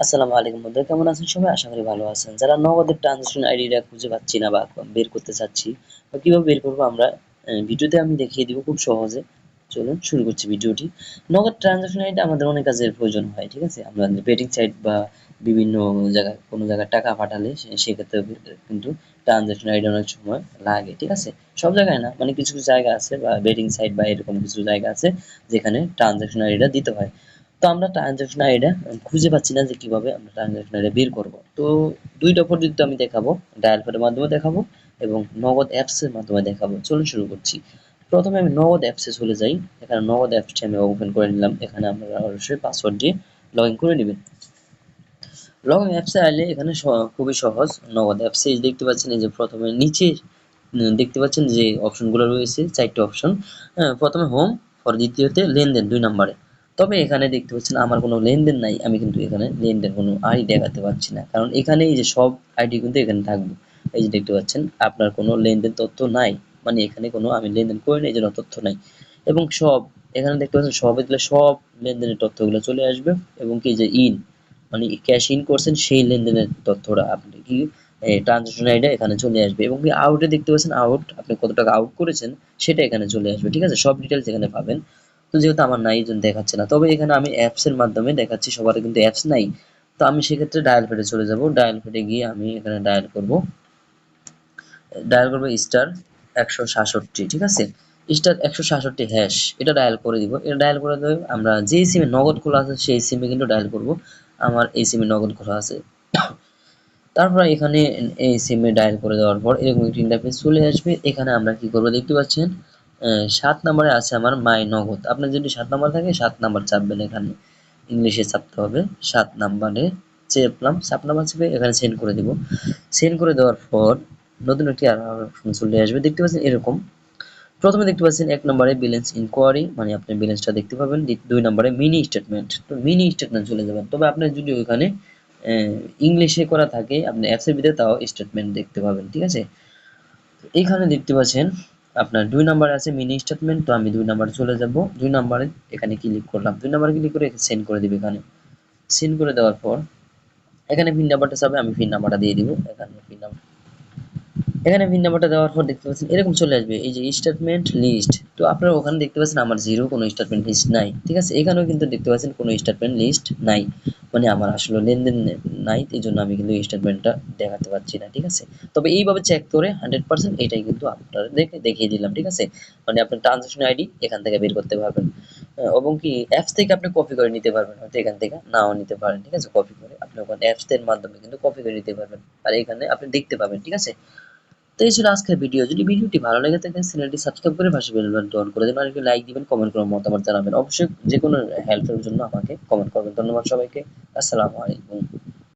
আসসালামু আলাইকুম বন্ধুরা, কেমন আছেন সবাই? আশা করি ভালো আছেন। যারা নগদের ট্রানজাকশন আইডিটা খুঁজে পাচ্ছি না বা বের করতে চাচ্ছি, বা কীভাবে বের করব আমরা ভিডিওতে আমি দেখিয়ে দিব খুব সহজে। চলুন, শুরু করছি ভিডিওটি। নগদ ট্রানজাকশন আইডি আমাদের অনেক কাজের প্রয়োজন হয়, ঠিক আছে? আমরা বেটিং সাইট বা বিভিন্ন জায়গায় কোনো জায়গায় টাকা পাঠালে সেক্ষেত্রে কিন্তু ট্রানজাকশন আইডি অনেক সময় লাগে, ঠিক আছে? সব জায়গায় না মানে কিছু কিছু জায়গা আছে বা বেটিং সাইট বা এরকম কিছু জায়গা আছে যেখানে ট্রানজাকশন আইডিটা দিতে হয়। তো আমরা ট্রানজাকশন আইডিটা খুঁজে পাচ্ছি না যে কীভাবে আমরা ট্রানজাকশন আইডি বের করব। তো দুইটা পদ্ধতি আমি দেখাবো ডায়াল কোডের মাধ্যমে দেখাবো এবং নগদ অ্যাপস এর মাধ্যমে দেখাবো। চলুন শুরু করছি। প্রথমে আমি নগদ অ্যাপসে চলে যাই। এখানে নগদ অ্যাপসটি আমি ওপেন করে নিলাম। এখানে আপনারা অবশ্যই পাসওয়ার্ড দিয়ে লগ করে নেবেন। লগ ইন অ্যাপসে আসলে এখানে খুবই সহজ। নগদ অ্যাপসে দেখতে পাচ্ছেন এই যে প্রথমে নিচে দেখতে পাচ্ছেন যে অপশনগুলো রয়েছে, চারটে অপশন প্রথমে হোম পর দ্বিতীয়তে লেনদেন, দুই নম্বরে। তবে এখানে দেখতে পাচ্ছেন আমার কোনো লেনদেন নাই, আমি কিন্তু এখানে লেনদেন কোনো আইডি দেখাতে পারছি না। কারণ এখানে এই যে সব আইডি কিন্তু এখানে থাকবে। এই যে দেখতে পাচ্ছেন, আপনার কোনো লেনদেন তথ্য নাই মানে এখানে কোনো আমি লেনদেন করিনি এই জন্য তথ্য নাই। এবং সব, এখানে দেখতে পাচ্ছেন সবে দিলে সব লেনদেনের তথ্যগুলো চলে আসবে। এবং কি যে ইন মানে ক্যাশ ইন করছেন, সেই লেনদেনের তথ্যটা আপনি কি ট্রানজাকশন আইডি এখানে চলে আসবে। এবং কি আউটে দেখতে পাচ্ছেন আউট আপনি কত টাকা আউট করেছেন, সেটা এখানে চলে আসবে, ঠিক আছে? সব ডিটেলস এখানে পাবেন। যেহেতু আমার নাই জন্য দেখাচ্ছে না। তবে এখানে আমি অ্যাপস এর মাধ্যমে দেখাচ্ছি, সবার কিন্তু অ্যাপস নাই। তো আমি সেক্ষেত্রে ডায়াল প্যাডে চলে যাব। ডায়াল প্যাডে গিয়ে আমি এখানে ডায়াল করব। ডায়াল করব স্টার একশো সাতষট্টি, ঠিক আছে? স্টার একশো সাতষট্টি হ্যাশ এটা ডায়াল করে দিব। এটা ডায়াল করে দেবে আমরা যেই সিমে নগদ খোলা আছে, সেই সিমে কিন্তু ডায়াল করব। আমার এই সিমে নগদ খোলা আছে। তারপর এখানে এই সিমে ডায়াল করে দেওয়ার পর এরকম একটি ইন্টারফেস চলে আসবে। এখানে আমরা কি করব? দেখতে পাচ্ছেন সাত নম্বরে আছে আমার মাই নগদ। আপনার যদি সাত নাম্বার থাকে, সাত নাম্বার চাপবেন এখানে। ইংলিশে চাপতে হবে। সাত নাম্বারে চেপলাম। সাত নাম্বার চেপে এখানে সেন্ড করে দিব। সেন্ড করে দেওয়ার পর নতুন একটি অপশন চলে আসবে। দেখতে পাচ্ছেন এরকম। প্রথমে দেখতে পাচ্ছেন এক নম্বরে ব্যালেন্স ইনকোয়ারি মানে আপনি ব্যালেন্সটা দেখতে পাবেন। দুই নম্বরে মিনি স্টেটমেন্ট তো মিনি স্টেটমেন্ট চলে যাবেন তবে আপনার যদি ওইখানে ইংলিশে করা থাকে, আপনি অ্যাপসের ভিতরে তাও স্টেটমেন্ট দেখতে পাবেন। ঠিক আছে? এখানে দেখতে পাচ্ছেন আপনার দুই নাম্বার আছে মিনি স্টেটমেন্ট তো আমি দুই নাম্বার চলে যাব। দুই নাম্বারে এখানে ক্লিক করলাম। দুই নাম্বারে ক্লিক করে সেন্ড করে দিবে এখানে। সেন্ড করে দেওয়ার পর, এখানে পিন নাম্বারটা চাবে, আমি পিন নাম্বারটা দিয়ে দিব। এখানে পিন নাম্বার এখানে পিন নাম্বারটা দেওয়ার পর দেখতে পাচ্ছেন, এরকম চলে আসবে। এই যে স্টেটমেন্ট লিস্ট তো আপনারা ওখানে দেখতে পাচ্ছেন আমার জিরো কোনো স্টেটমেন্ট লিস্ট নাই, ঠিক আছে? এখানেও কিন্তু দেখতে পাচ্ছেন কোনো স্টেটমেন্ট লিস্ট নাই। মানে আমার আসলে লেনদেন নাই, এই জন্য আমি কিন্তু স্টেটমেন্টটা দেখাতে পারছি না, ঠিক আছে? তবে এইভাবে চেক করে হান্ড্রেড পার্সেন্ট এটাই কিন্তু আপনারা দেখে দেখিয়ে দিলাম, ঠিক আছে? মানে আপনার ট্রানজাকশন আইডি এখান থেকে বের করতে পারবেন। এবং কি অ্যাপস থেকে আপনি কপি করে নিতে পারবেন, হয়তো এখান থেকে নাও নিতে পারেন, ঠিক আছে? কপি করে আপনি ওখানে অ্যাপস এর মাধ্যমে কিন্তু কপি করে নিতে পারবেন। আর এখানে আপনি দেখতে পাবেন, ঠিক আছে? তো এই ছিল আজকের ভিডিও যদি ভিডিওটি ভালো লেগে থাকে চ্যানেলটি সাবস্ক্রাইব করে পাশে বেল বাটনটি অন করে দেবেন, আর লাইক দিবেন কমেন্ট করে মতামত জানাবেন। অবশ্যই যে কোনো হেল্পের জন্য আমাকে কমেন্ট করবেন। ধন্যবাদ সবাইকে। আসসালামু আলাইকুম।